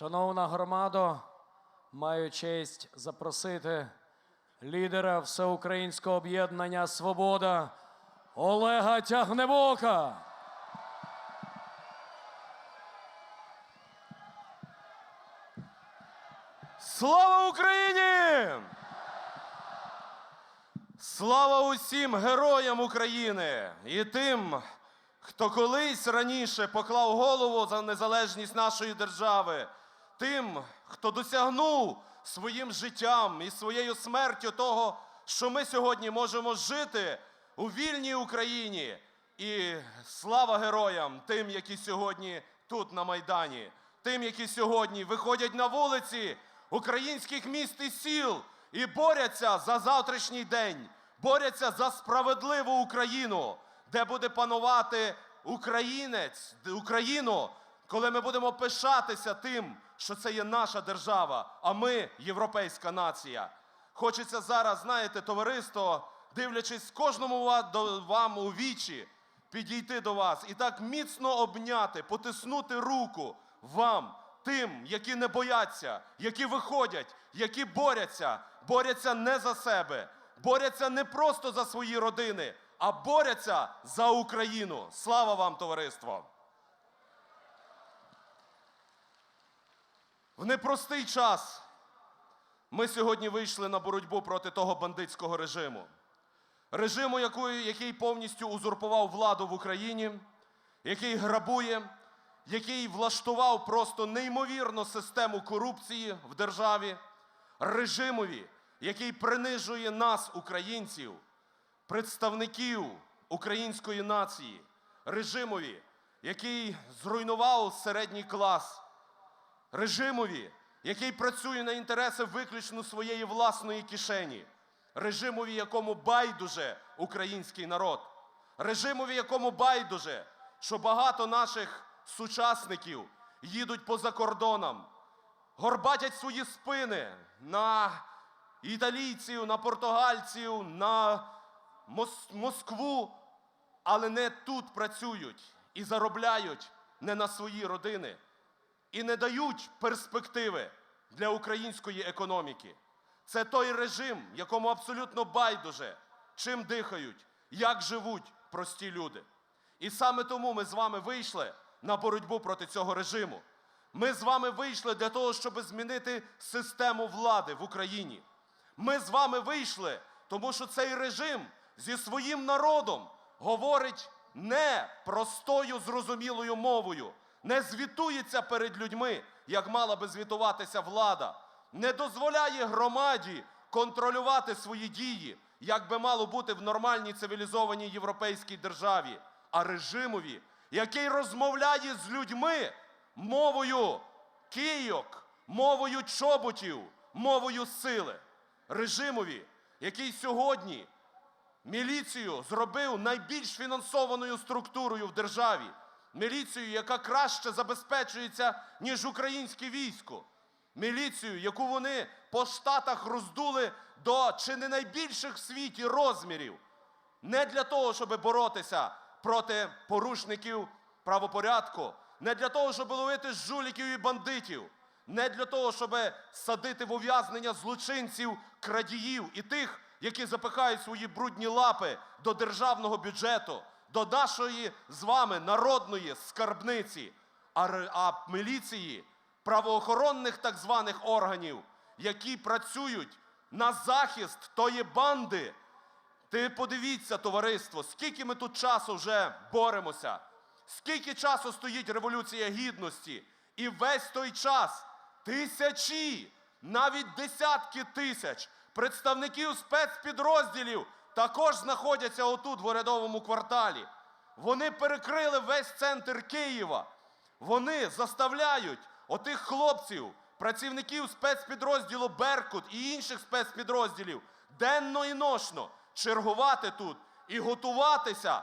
Шановна громадо, маю честь запросити лідера Всеукраїнського об'єднання Свобода Олега Тягнебока. Слава Україні! Слава усім героям України і тим, хто колись раніше поклав голову за незалежність нашої держави, тим, хто досягнув своїм життям і своєю смертю того, що ми сьогодні можемо жити у вільній Україні. І слава героям, тим, які сьогодні тут на Майдані, тим, які сьогодні виходять на вулиці українських міст і сіл і борються за завтрашній день, борються за справедливу Україну, де буде панувати українець, Україну, коли ми будемо пишатися тим, що це є наша держава, а ми європейська нація. Хочеться зараз, знаєте, товариство, дивлячись кожному вам у вічі, підійти до вас і так міцно обняти, потиснути руку вам, тим, які не бояться, які виходять, які борються, борються не за себе, борються не просто за свої родини, а борються за Україну. Слава вам, товариство! В непростий час ми сьогодні вийшли на боротьбу проти того бандитського режиму. Режиму, якої- який повністю узурпував владу в Україні, який грабує, який влаштував просто неймовірну систему корупції в державі, режимові, який принижує нас, українців, представників української нації, режимові, який зруйнував середній клас, режимові, який працює на інтереси виключно своєї власної кишені, режимові, якому байдуже український народ, режимові, якому байдуже, що багато наших сучасників їдуть поза кордоном, горбатять свої спини на італійців, на португальців, на Мос- Москву, але не тут працюють і заробляють не на свої родини і не дають перспективи для української економіки. Це той режим, якому абсолютно байдуже, чим дихають, як живуть прості люди. І саме тому ми з вами вийшли на боротьбу проти цього режиму. Ми з вами вийшли для того, щоб змінити систему влади в Україні. Ми з вами вийшли, тому що цей режим зі своїм народом говорить не простою зрозумілою мовою, не звітується перед людьми, як мала би звітуватися влада, не дозволяє громаді контролювати свої дії, як би мало бути в нормальній цивілізованій європейській державі, а режимові, який розмовляє з людьми мовою кийок, мовою чоботів, мовою сили. Режимові, який сьогодні міліцію зробив найбільш фінансованою структурою в державі. Міліцію, яка краще забезпечується, ніж українське військо. Міліцію, яку вони по штатах роздули до чи не найбільших в світі розмірів. Не для того, щоб боротися проти порушників правопорядку, не для того, щоб ловити жуліків і бандитів, не для того, щоб садити в ув'язнення злочинців, крадіїв і тих, які запихають свої брудні лапи до державного бюджету, до нашої з вами народної скарбниці, а, міліції, правоохоронних так званих органів, які працюють на захист тої банди. Ти подивіться, товариство, скільки ми тут часу вже боремося, скільки часу стоїть Революція Гідності, і весь той час тисячі, навіть десятки тисяч представників спецпідрозділів також знаходяться отут в урядовому кварталі. Вони перекрили весь центр Києва. Вони заставляють отих хлопців, працівників спецпідрозділу Беркут і інших спецпідрозділів денно і ношно чергувати тут і готуватися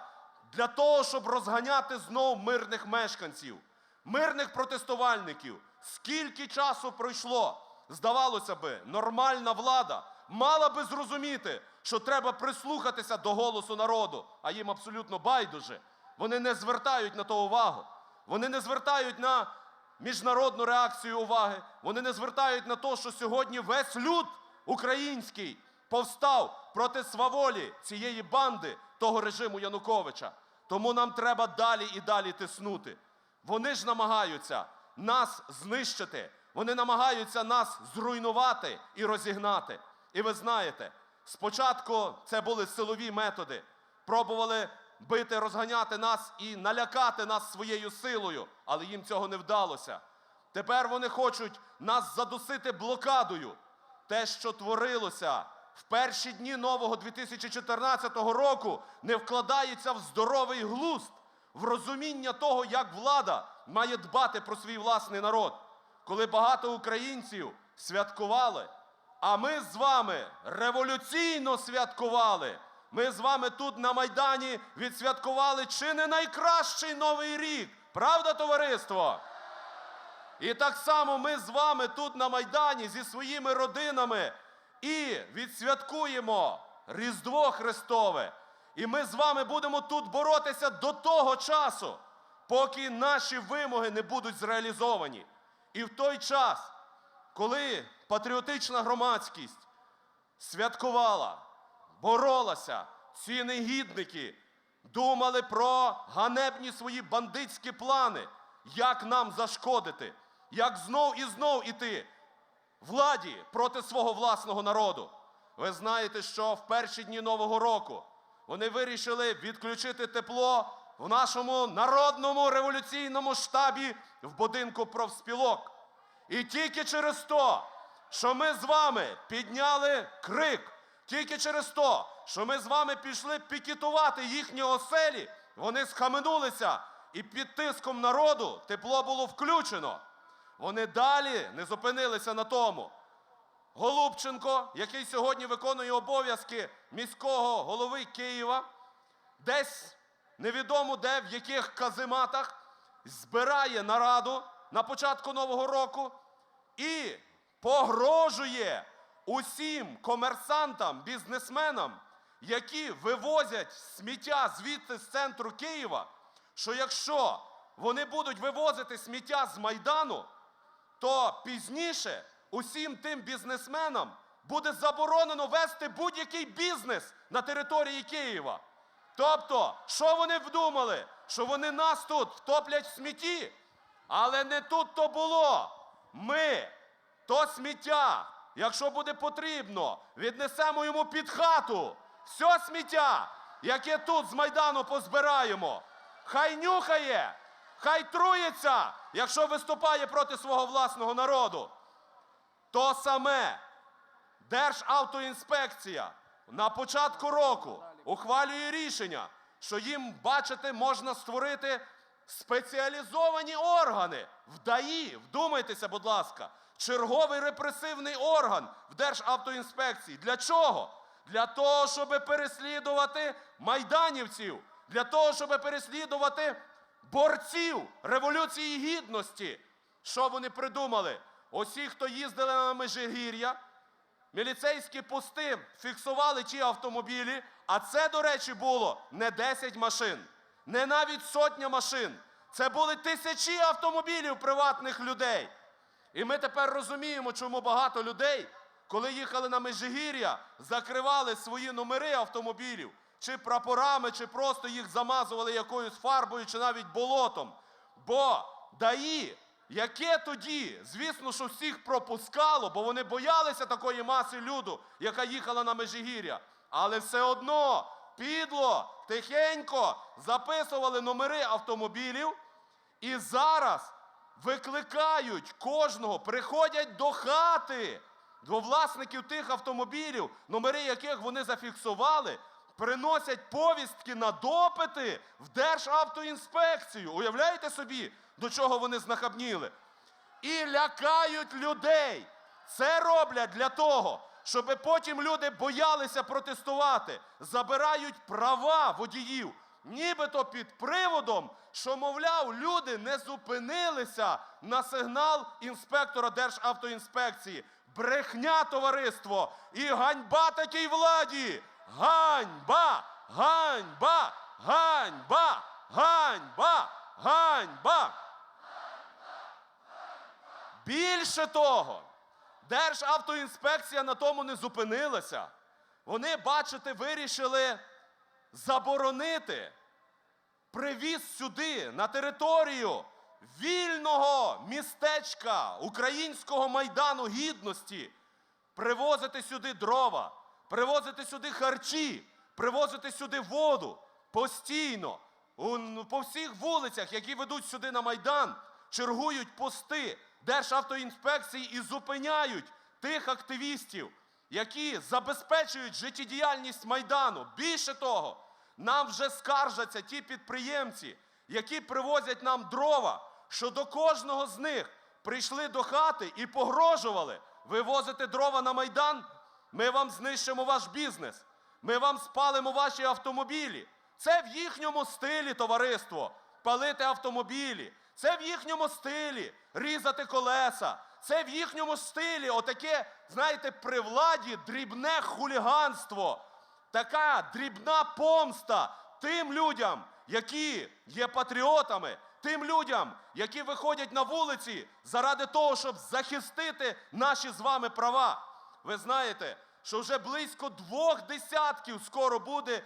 для того, щоб розганяти знов мирних мешканців, мирних протестувальників. Скільки часу пройшло? Здавалося би, нормальна влада мала би зрозуміти, що треба прислухатися до голосу народу, а їм абсолютно байдуже. Вони не звертають на то увагу. Вони не звертають на міжнародну реакцію уваги. Вони не звертають на те, що сьогодні весь люд український повстав проти сваволі цієї банди того режиму Януковича. Тому нам треба далі і далі тиснути. Вони ж намагаються нас знищити, вони намагаються нас зруйнувати і розігнати. І ви знаєте, спочатку це були силові методи, пробували бити, розганяти нас і налякати нас своєю силою, але їм цього не вдалося. Тепер вони хочуть нас задусити блокадою. Те, що творилося в перші дні нового 2014 року, не вкладається в здоровий глузд, в розуміння того, як влада має дбати про свій власний народ. Коли багато українців святкували, а ми з вами революційно святкували. Ми з вами тут на Майдані відсвяткували чи не найкращий новий рік. Правда, товариство? І так само ми з вами тут на Майдані зі своїми родинами і відсвяткуємо Різдво Христове. І ми з вами будемо тут боротися до того часу, поки наші вимоги не будуть зреалізовані. І в той час, коли патріотична громадськість святкувала, боролася, ці негідники думали про ганебні свої бандитські плани, як нам зашкодити, як знов і знов іти владі проти свого власного народу. Ви знаєте, що в перші дні Нового року вони вирішили відключити тепло в нашому народному революційному штабі в будинку профспілок. І тільки через то, що ми з вами підняли крик, тільки через то, що ми з вами пішли пікетувати їхні оселі, вони схаменулися, і під тиском народу тепло було включено. Вони далі не зупинилися на тому. Голубченко, який сьогодні виконує обов'язки міського голови Києва, десь невідомо де, в яких казематах, збирає нараду на початку Нового року і погрожує усім комерсантам, бізнесменам, які вивозять сміття звідти з центру Києва, що якщо вони будуть вивозити сміття з Майдану, то пізніше усім тим бізнесменам буде заборонено вести будь-який бізнес на території Києва. Тобто, що вони вдумали? Що вони нас тут втоплять в смітті? Але не тут то було. Ми то сміття, якщо буде потрібно, віднесемо йому під хату. Все сміття, яке тут з Майдану позбираємо. Хай нюхає, хай трується, якщо виступає проти свого власного народу. То саме Державтоінспекція на початку року ухвалює рішення, що їм, бачите, можна створити спеціалізовані органи в ДАІ. Вдумайтеся, будь ласка, черговий репресивний орган в Державтоінспекції. Для чого? Для того, щоб переслідувати майданівців, для того, щоб переслідувати борців Революції Гідності. Що вони придумали? Усі, хто їздили на Межигір'я, Міліцейські пости фіксували ті автомобілі, а це, до речі, було не 10 машин, не навіть сотня машин. Це були тисячі автомобілів приватних людей. І ми тепер розуміємо, чому багато людей, коли їхали на Межигір'я, закривали свої номери автомобілів, чи прапорами, чи просто їх замазували якоюсь фарбою, чи навіть болотом. Бо ДАІ Яке тоді, звісно, що всіх пропускало, бо вони боялися такої маси люду, яка їхала на Межигір'я. Але все одно підло, тихенько записували номери автомобілів і зараз викликають кожного, приходять до хати, до власників тих автомобілів, номери яких вони зафіксували, приносять повістки на допити в Державтоінспекцію. Уявляєте собі, до чого вони знахабніли? І лякають людей. Це роблять для того, щоб потім люди боялися протестувати, забирають права водіїв, нібито під приводом, що, мовляв, люди не зупинилися на сигнал інспектора Державтоінспекції. Брехня, товариство, і ганьба такій владі. Ганьба! Ганьба! Ганьба! Ганьба! Ганьба! Більше того, Державтоінспекція на тому не зупинилася. Вони, бачите, вирішили заборонити привіз сюди, на територію вільного містечка Українського майдану гідності, привозити сюди дрова, привозити сюди харчі, привозити сюди воду постійно. По всіх вулицях, які ведуть сюди на Майдан, чергують пости Державтоінспекції і зупиняють тих активістів, які забезпечують життєдіяльність Майдану. Більше того, нам вже скаржаться ті підприємці, які привозять нам дрова, що до кожного з них прийшли до хати і погрожували. Ви возите дрова на Майдан, ми вам знищимо ваш бізнес, ми вам спалимо ваші автомобілі. Це в їхньому стилі, товариство, палити автомобілі. Це в їхньому стилі різати колеса. Це в їхньому стилі, отаке, знаєте, при владі дрібне хуліганство така дрібна помста тим людям, які є патріотами, тим людям, які виходять на вулиці заради того, щоб захистити наші з вами права. Ви знаєте, що вже близько двох десятків скоро буде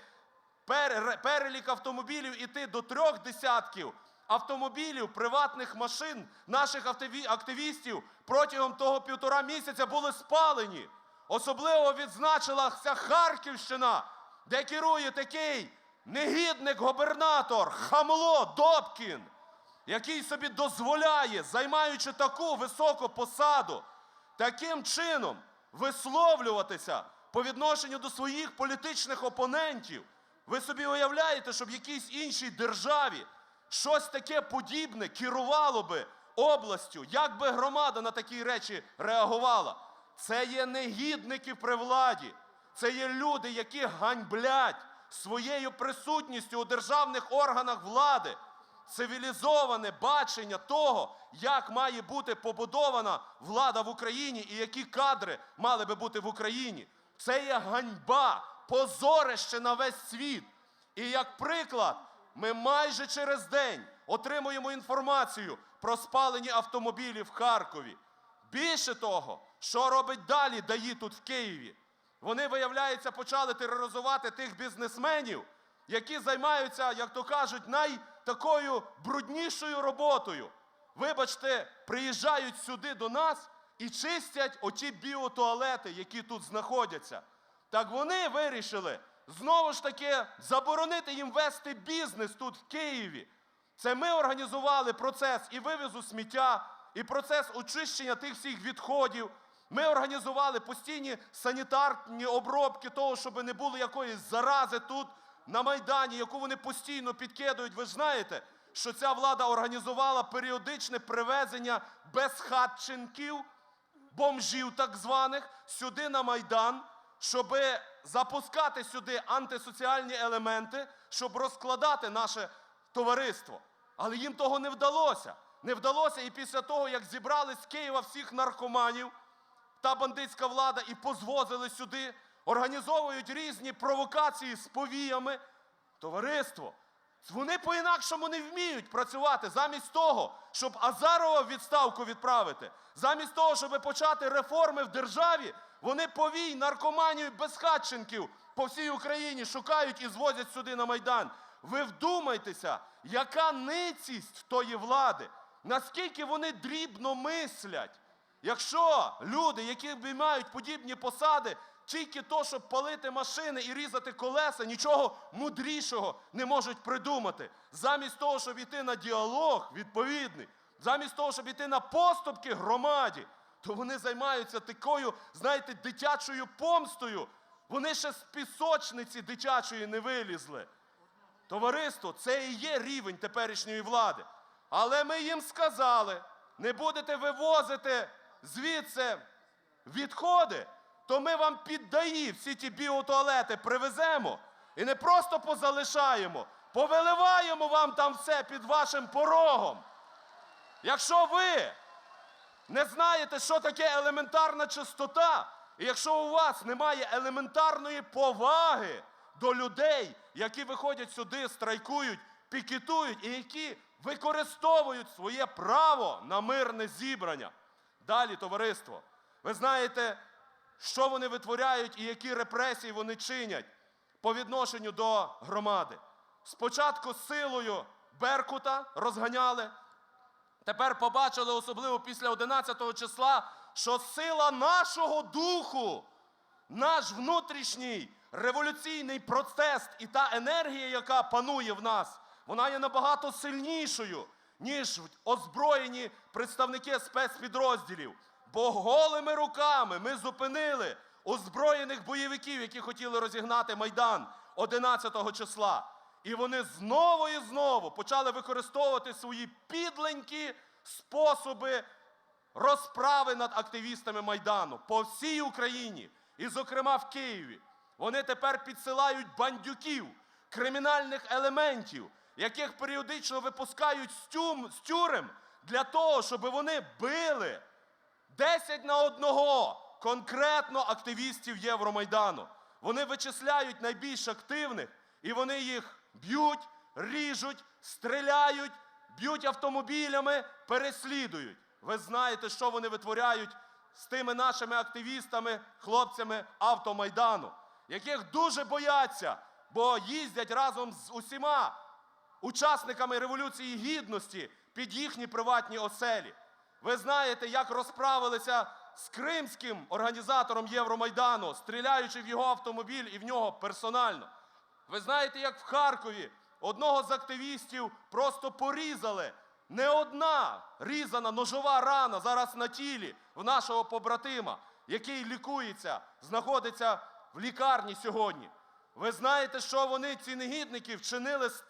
пер- перелік автомобілів іти до трьох десятків автомобілів, приватних машин наших активістів протягом того півтора місяця були спалені. Особливо відзначилася Харківщина, де керує такий негідник-губернатор Хамло Добкін, який собі дозволяє, займаючи таку високу посаду, таким чином висловлюватися по відношенню до своїх політичних опонентів. Ви собі уявляєте, щоб якійсь іншій державі щось таке подібне керувало би областю, як би громада на такі речі реагувала? Це є негідники при владі. Це є люди, які ганьблять своєю присутністю у державних органах влади цивілізоване бачення того, як має бути побудована влада в Україні і які кадри мали би бути в Україні. Це є ганьба, позорище на весь світ. І як приклад, ми майже через день отримуємо інформацію про спалені автомобілі в Харкові. Більше того, що робить далі ДАІ тут в Києві? Вони, виявляється, почали тероризувати тих бізнесменів, які займаються, як то кажуть, найтакою бруднішою роботою. Вибачте, приїжджають сюди до нас і чистять оті біотуалети, які тут знаходяться. Так вони вирішили знову ж таки заборонити їм вести бізнес тут в Києві. Це ми організували процес і вивезу сміття, і процес очищення тих всіх відходів. Ми організували постійні санітарні обробки того, щоб не було якоїсь зарази тут на Майдані, яку вони постійно підкидують. Ви ж знаєте, що ця влада організувала періодичне привезення безхатченків, бомжів так званих, сюди на Майдан, щоб запускати сюди антисоціальні елементи, щоб розкладати наше товариство. Але їм того не вдалося. Не вдалося і після того, як зібрали з Києва всіх наркоманів, та бандитська влада і позвозили сюди, організовують різні провокації з повіями. Товариство, вони по-інакшому не вміють працювати. Замість того, щоб Азарова відставку відправити, замість того, щоб почати реформи в державі, вони повій, наркоманів, безхатченків по всій Україні шукають і звозять сюди на Майдан. Ви вдумайтеся, яка ницість тої влади, наскільки вони дрібно мислять. Якщо люди, які обіймають подібні посади, тільки то, щоб палити машини і різати колеса, нічого мудрішого не можуть придумати. Замість того, щоб йти на діалог відповідний, замість того, щоб йти на поступки громаді, то вони займаються такою, знаєте, дитячою помстою. Вони ще з пісочниці дитячої не вилізли. Товариство, це і є рівень теперішньої влади. Але ми їм сказали, не будете вивозити звідси відходи, то ми вам піддаї всі ті біотуалети привеземо і не просто позалишаємо, повиливаємо вам там все під вашим порогом. Якщо ви не знаєте, що таке елементарна чистота, і якщо у вас немає елементарної поваги до людей, які виходять сюди, страйкують, пікетують і які використовують своє право на мирне зібрання, Далі, товариство. Ви знаєте, що вони витворяють і які репресії вони чинять по відношенню до громади. Спочатку силою Беркута розганяли, Тепер побачили, особливо після 11 числа, що сила нашого духу, наш внутрішній революційний процес і та енергія, яка панує в нас, вона є набагато сильнішою, ніж озброєні представники спецпідрозділів. Бо голими руками ми зупинили озброєних бойовиків, які хотіли розігнати Майдан 11 числа. І вони знову і знову почали використовувати свої підленькі способи розправи над активістами Майдану по всій Україні, і, зокрема, в Києві. Вони тепер підсилають бандюків, кримінальних елементів, яких періодично випускають з, тюм, з тюрем для того, щоб вони били 10 на одного конкретно активістів Євромайдану. Вони вичисляють найбільш активних і вони їх б'ють, ріжуть, стріляють, б'ють автомобілями, переслідують. Ви знаєте, що вони витворяють з тими нашими активістами, хлопцями автомайдану, яких дуже бояться, бо їздять разом з усіма учасниками Революції Гідності під їхні приватні оселі. Ви знаєте, як розправилися з кримським організатором Євромайдану, стріляючи в його автомобіль і в нього персонально. Ви знаєте, як в Харкові одного з активістів просто порізали. Не одна різана ножова рана зараз на тілі в нашого побратима, який лікується, знаходиться в лікарні сьогодні. Ви знаєте, що вони, ці негідники, вчинили з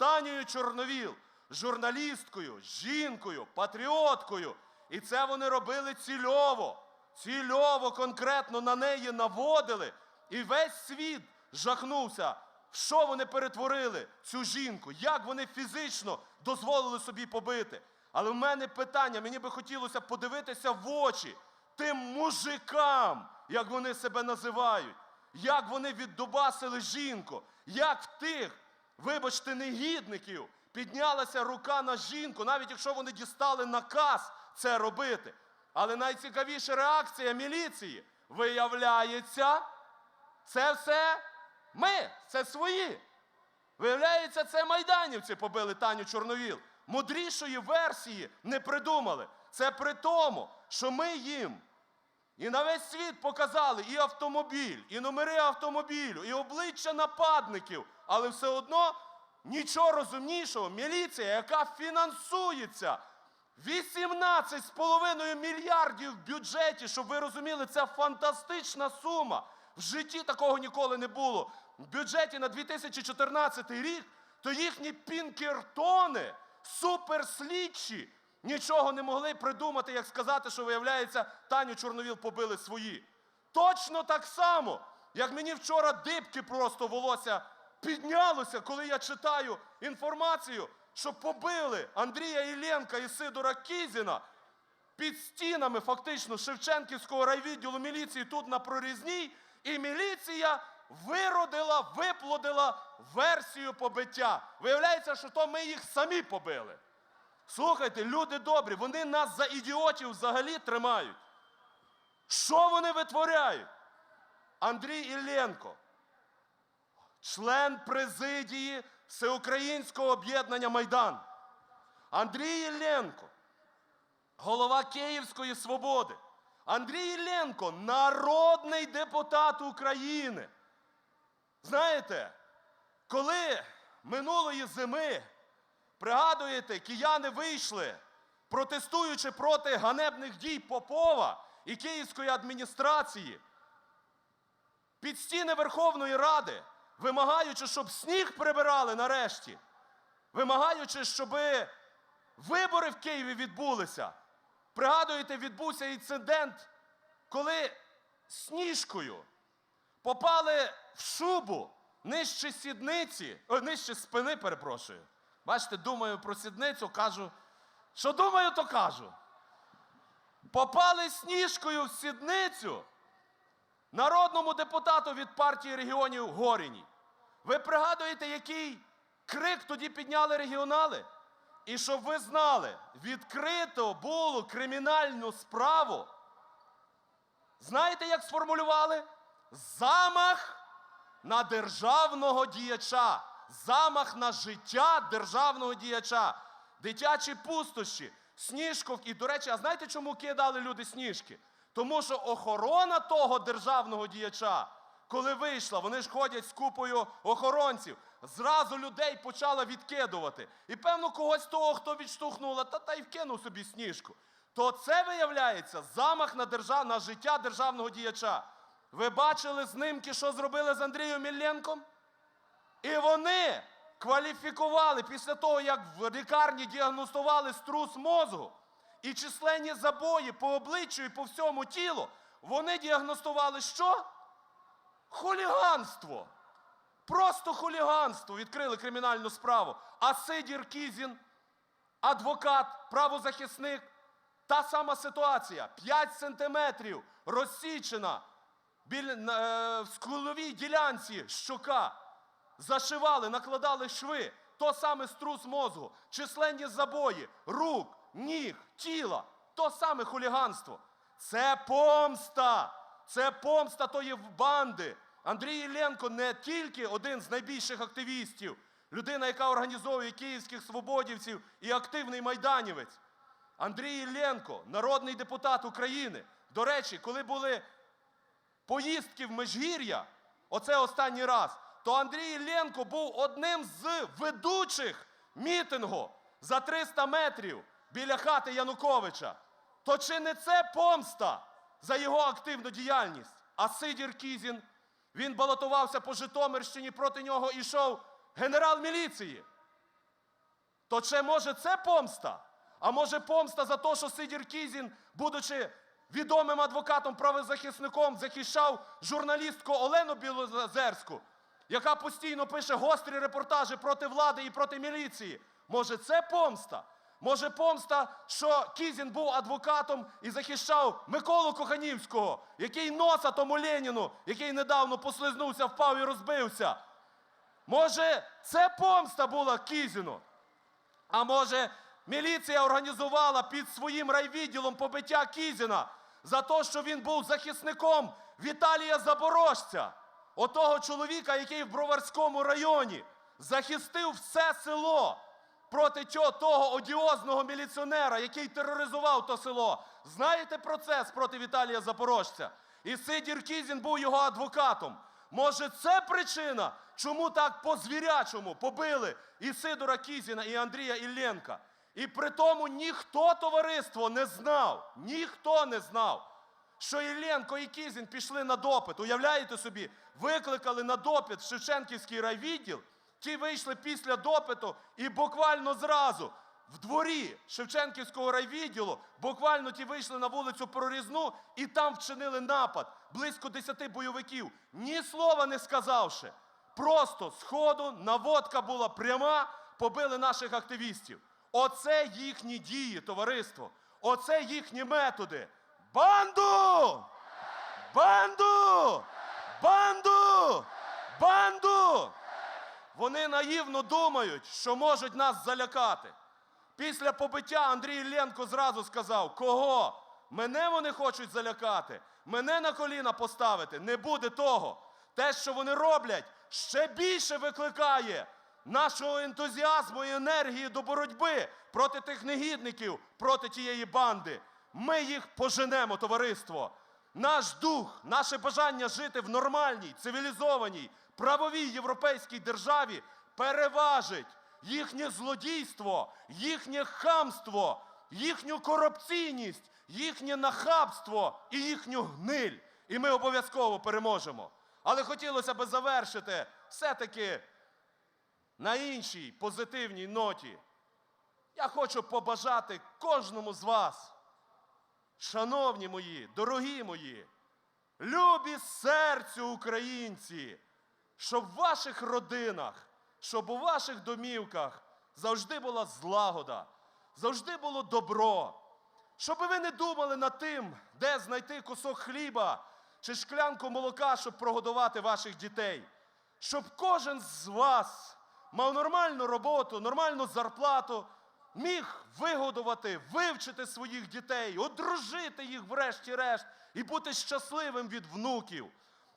Чорновіл, журналісткою, жінкою, патріоткою. І це вони робили цільово. Цільово конкретно на неї наводили. І весь світ жахнувся. Що вони перетворили цю жінку? Як вони фізично дозволили собі побити? Але в мене питання, мені би хотілося подивитися в очі тим мужикам, як вони себе називають, як вони віддубасили жінку, як в тих, вибачте, негідників піднялася рука на жінку, навіть якщо вони дістали наказ це робити. Але найцікавіша реакція міліції виявляється, це все ми, це свої. Виявляється, це майданівці побили Таню Чорновіл. Мудрішої версії не придумали. Це при тому, що ми їм і на весь світ показали і автомобіль, і номери автомобілю, і обличчя нападників. Але все одно нічого розумнішого. Міліція, яка фінансується 18,5 мільярдів в бюджеті, щоб ви розуміли, це фантастична сума. Житті такого ніколи не було. В бюджеті на 2014 рік то їхні пінкертони, суперслідчі, нічого не могли придумати, як сказати, що виявляється, Таню Чорновіл побили свої. Точно так само, як мені вчора дибки просто волосся піднялося, коли я читаю інформацію, що побили Андрія Ілленка і Сидора Кізіна під стінами фактично Шевченківського райвідділу міліції тут на прорізній, і міліція виродила, виплодила версію побиття. Виявляється, що то ми їх самі побили. Слухайте, люди добрі, вони нас за ідіотів взагалі тримають. Що вони витворяють? Андрій Ілленко, член президії Всеукраїнського об'єднання Майдан. Андрій Ілленко, голова Київської свободи. Андрій Ілленко народний депутат України. Знаєте, коли минулої зими, пригадуєте, кияни вийшли, протестуючи проти ганебних дій Попова і Київської адміністрації, під стіни Верховної Ради, вимагаючи, щоб сніг прибирали нарешті, вимагаючи, щоб вибори в Києві відбулися. Пригадуєте, відбувся інцидент, коли сніжкою попали в шубу нижче сідниці, о, нижче спини, перепрошую. Бачите, думаю про сідницю, кажу, що думаю, то кажу. Попали сніжкою в сідницю народному депутату від партії регіонів Горіні. Ви пригадуєте, який крик тоді підняли регіонали? І щоб ви знали, відкрито було кримінальну справу Знаєте, як сформулювали? Замах на державного діяча. Замах на життя державного діяча. Дитячі пустощі, Сніжков. І, до речі, а знаєте, чому кидали люди сніжки? Тому що охорона того державного діяча, коли вийшла, вони ж ходять з купою охоронців, зразу людей почала відкидувати. І певно, когось того, хто відштовхнула, та та й вкинув собі сніжку. То це виявляється замах на, держав... на життя державного діяча. Ви бачили знимки, що зробили з Андрієм Мілленком? І вони кваліфікували після того, як в лікарні діагностували струс мозку і численні забої по обличчю і по всьому тілу, вони діагностували що? Хуліганство. Просто хуліганство. Відкрили кримінальну справу. А Сидір Кізін, адвокат, правозахисник, та сама ситуація. 5 сантиметрів розсічена біля, е, в скуловій ділянці щока. Зашивали, накладали шви. То саме струс мозку, численні забої, рук, ніг, тіла. То саме хуліганство. Це помста. Це помста тої банди. Андрій Ілленко не тільки один з найбільших активістів, людина, яка організовує київських свободівців і активний майданівець. Андрій Ілленко, народний депутат України. До речі, коли були поїздки в Межгір'я, оце останній раз, то Андрій Ілленко був одним з ведучих мітингу за 300 метрів біля хати Януковича. То чи не це помста за його активну діяльність? А Сидір Кізін, він балотувався по Житомирщині, проти нього ішов генерал міліції. То чи може це помста? А може помста за те, що Сидір Кізін, будучи відомим адвокатом, правозахисником, захищав журналістку Олену Білозерську, яка постійно пише гострі репортажі проти влади і проти міліції. Може, це помста? Може, помста, що Кізін був адвокатом і захищав Миколу Коханівського, який носа тому Леніну, який недавно послизнувся, впав і розбився. Може, це помста була Кізіну? А може, міліція організувала під своїм райвідділом побиття Кізіна за те, що він був захисником Віталія Запорожця, отого чоловіка, який в Броварському районі захистив все село проти тьо- того одіозного міліціонера, який тероризував то село. Знаєте процес проти Віталія Запорожця? І Сидір Кізін був його адвокатом. Може, це причина, чому так по-звірячому побили і Сидора Кізіна, і Андрія Ілленка? І при тому ніхто товариство не знав, ніхто не знав, що Ілленко і Кізін пішли на допит. Уявляєте собі, викликали на допит в Шевченківський райвідділ, ті вийшли після допиту і буквально зразу в дворі Шевченківського райвідділу, буквально ті вийшли на вулицю Прорізну і там вчинили напад. Близько десяти бойовиків, ні слова не сказавши. Просто з ходу наводка була пряма, побили наших активістів. Оце їхні дії, товариство. Оце їхні методи. Банду! Банду! Банду! Банду! Вони наївно думають, що можуть нас залякати. Після побиття Андрій Ілленко зразу сказав: кого? Мене вони хочуть залякати, мене на коліна поставити. Не буде того. Те, що вони роблять, ще більше викликає нашого ентузіазму і енергії до боротьби проти тих негідників, проти тієї банди. Ми їх поженемо, товариство. Наш дух, наше бажання жити в нормальній, цивілізованій, правовій європейській державі переважить їхнє злодійство, їхнє хамство, їхню корупційність, їхнє нахабство і їхню гниль. І ми обов'язково переможемо. Але хотілося б завершити все-таки на іншій позитивній ноті. Я хочу побажати кожному з вас, шановні мої, дорогі мої, любі серцю українці, щоб в ваших родинах, щоб у ваших домівках завжди була злагода, завжди було добро. Щоб ви не думали над тим, де знайти кусок хліба чи шклянку молока, щоб прогодувати ваших дітей. Щоб кожен з вас мав нормальну роботу, нормальну зарплату, міг вигодувати, вивчити своїх дітей, одружити їх врешті-решт і бути щасливим від внуків,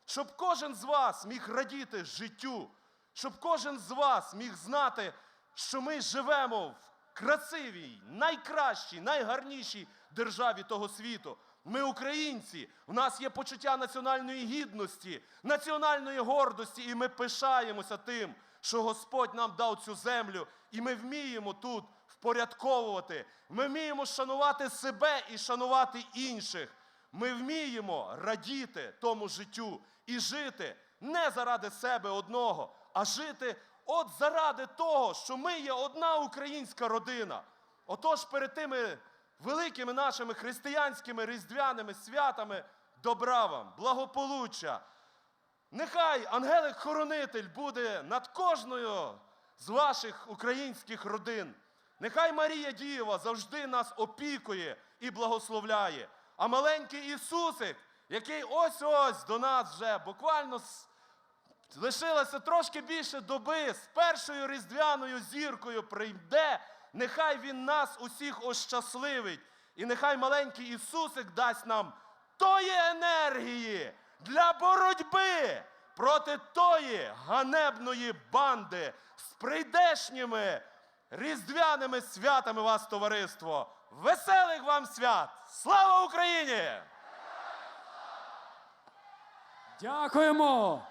щоб кожен з вас міг радіти життю, щоб кожен з вас міг знати, що ми живемо в красивій, найкращій, найгарнішій державі того світу. Ми українці, в нас є почуття національної гідності, національної гордості, і ми пишаємося тим, що Господь нам дав цю землю, і ми вміємо тут впорядковувати. Ми вміємо шанувати себе і шанувати інших. Ми вміємо радіти тому життю і жити не заради себе одного, а жити от заради того, що ми є одна українська родина. Отож, перед тими великими нашими християнськими різдвяними святами добра вам, благополуччя. Нехай ангелик-хоронитель буде над кожною з ваших українських родин. Нехай Марія Дієва завжди нас опікує і благословляє. А маленький Ісусик, який ось-ось до нас вже буквально лишилося трошки більше доби, з першою різдвяною зіркою прийде, нехай Він нас усіх ощасливить. І нехай маленький Ісусик дасть нам тої енергії для боротьби проти тої ганебної банди з прийдешніми різдвяними святами вас, товариство. Веселих вам свят! Слава Україні! Дякуємо!